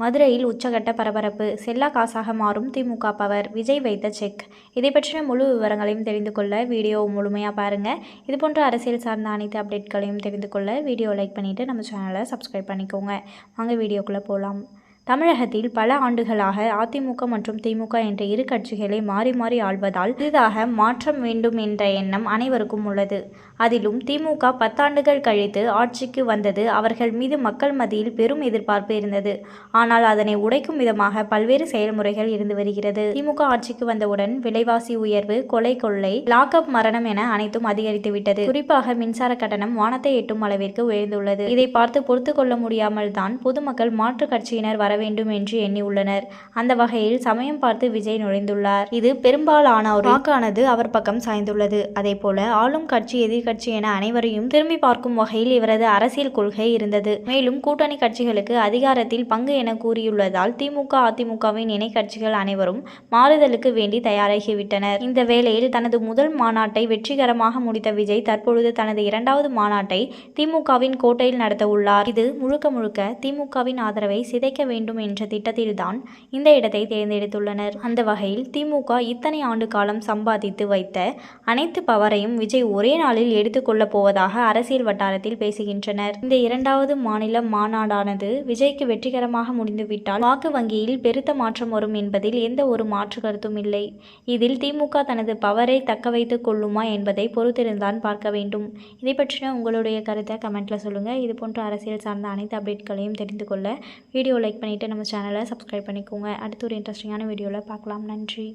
மதுரையில் உச்சகட்ட பரபரப்பு செல்லா காசாக மாறும் திமுக பவர் விஜய் வைத்த செக். இதை பற்றின முழு விவரங்களையும் தெரிந்து கொள்ள வீடியோ முழுமையாக பாருங்கள் இது போன்ற அரசியல் சார்ந்த அனைத்து அப்டேட்களையும் தெரிந்து கொள்ள வீடியோ லைக் பண்ணிவிட்டு நம்ம சேனலை சப்ஸ்கிரைப் பண்ணிக்கோங்க. வாங்க வீடியோக்குள்ளே போகலாம் தமிழகத்தில் பல ஆண்டுகளாக அதிமுக மற்றும் திமுக என்ற இரு கட்சிகளை மாறி மாறி ஆள்வதால் புதிதாக மாற்றம் வேண்டும் என்ற எண்ணம் அனைவருக்கும் உள்ளது. அதிலும் திமுக பத்தாண்டுகள் கழித்து ஆட்சிக்கு வந்தது அவர்கள் மீது மக்கள் மத்தியில் பெரும் எதிர்பார்ப்பு இருந்தது. ஆனால் அதனை உடைக்கும் விதமாக பல்வேறு செயல்முறைகள் இருந்து வருகிறது. திமுக ஆட்சிக்கு வந்தவுடன் விலைவாசி உயர்வு கொலை கொள்ளை லாக்அப் மரணம் என அனைத்தும் அதிகரித்துவிட்டது குறிப்பாக மின்சார கட்டணம் வானத்தை எட்டும் அளவிற்கு உயர்ந்துள்ளது. இதை பார்த்து பொறுத்து கொள்ள முடியாமல் தான் பொதுமக்கள் மாற்றுக் கட்சியினர் வர வேண்டும் என்று எண்ணியுள்ளனர் அந்த வகையில் சமயம் பார்த்து விஜய் நுழைந்துள்ளார். இது பெரும்பாலானோர் வாக்கானது அவர் பக்கம் சாய்ந்துள்ளது. அதேபோல ஆளும் கட்சி எதிர்கட்சி என அனைவரையும் திரும்பி பார்க்கும் வகையில் இவரது அரசியல் கொள்கை இருந்தது. மேலும் கூட்டணி கட்சிகளுக்கு அதிகாரத்தில் பங்கு என கூறியுள்ளதால் திமுக அதிமுகவின் இணை கட்சிகள் அனைவரும் மாறுதலுக்கு வேண்டி தயாராகிவிட்டனர். இந்த வேளையில் தனது முதல் மாநாட்டை வெற்றிகரமாக முடித்த விஜய் தற்பொழுது தனது இரண்டாவது மாநாட்டை திமுகவின் கோட்டையில் நடத்த உள்ளார் இது முழுக்க முழுக்க திமுகவின் ஆதரவை சிதைக்க வேண்டும் என்ற திட்டத்தில்தான் இந்த இடத்தை தேர்ந்தெடுத்துள்ளனர். அந்த வகையில் திமுக இத்தனை ஆண்டு காலம் சம்பாதித்து வைத்த அனைத்து பவரையும் விஜய் ஒரே நாளில் எடுத்துக்கொள்ளப் போவதாக அரசியல் வட்டாரத்தில் பேசுகின்றனர். இந்த இரண்டாவது மாநில மாநாடானது விஜய்க்கு வெற்றிகரமாக முடிந்துவிட்டால் வாக்கு வங்கியில் பெருத்த மாற்றம் வரும் என்பதில் எந்த ஒரு மாற்று கருத்தும் இல்லை. இதில் திமுக தனது பவரை தக்க வைத்துக் கொள்ளுமா என்பதை பொறுத்திருந்தான் பார்க்க வேண்டும். இதை பற்றின உங்களுடைய கருத்தை கமெண்ட்ல சொல்லுங்க. இது போன்ற அரசியல் சார்ந்த அனைத்து அப்டேட்களையும் தெரிந்து கொள்ள வீடியோ லைக் பண்ணிவிட்டு நம்ம சேனலை சப்ஸ்கிரைப் பண்ணிக்கோங்க. அடுத்து ஒரு இன்ட்ரெஸ்டிங்கான வீடியோவில் பார்க்கலாம். நன்றி.